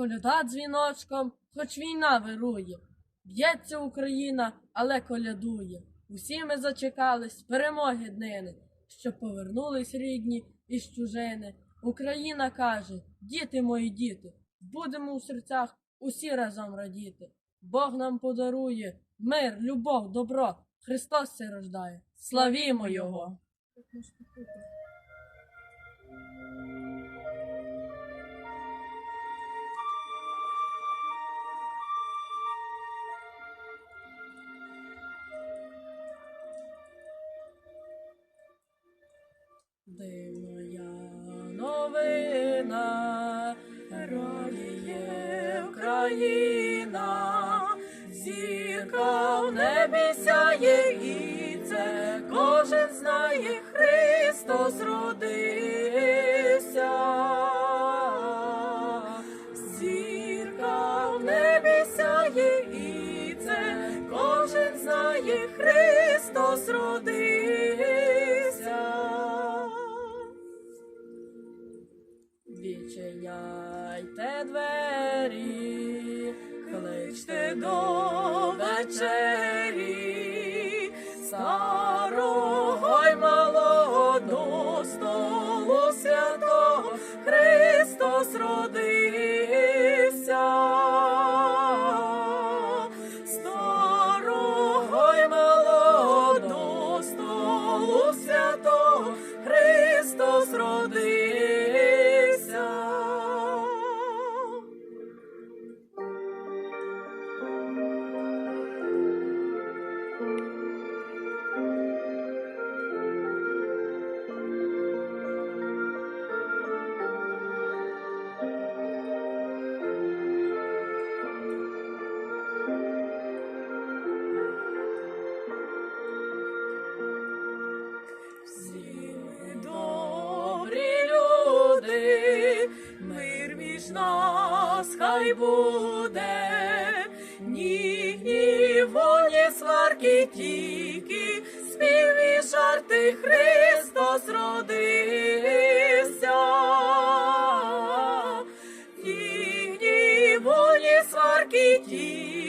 Коляда дзвіночком, хоч війна вирує. Б'ється Україна, але колядує. Усі ми зачекались перемоги днини, щоб повернулись рідні із чужини. Україна каже: Діти мої діти, будемо у серцях усі разом радіти. Бог нам подарує мир, любов, добро. Христос се рождає. Славімо Його! Новина, радіє Україна, зірка в небі сяє, і це кожен знає, Христос родився. Зірка в небі сяє, і це кожен знає, Христос родився. Відчиняйте двері, кличте до вечері, старого й малого до столу святого Христос родився. Люди, мир між нас хай буде, ні, ні, воні сварки тільки, спів і жарти Христос родився. Ні, ні, воні сварки тільки,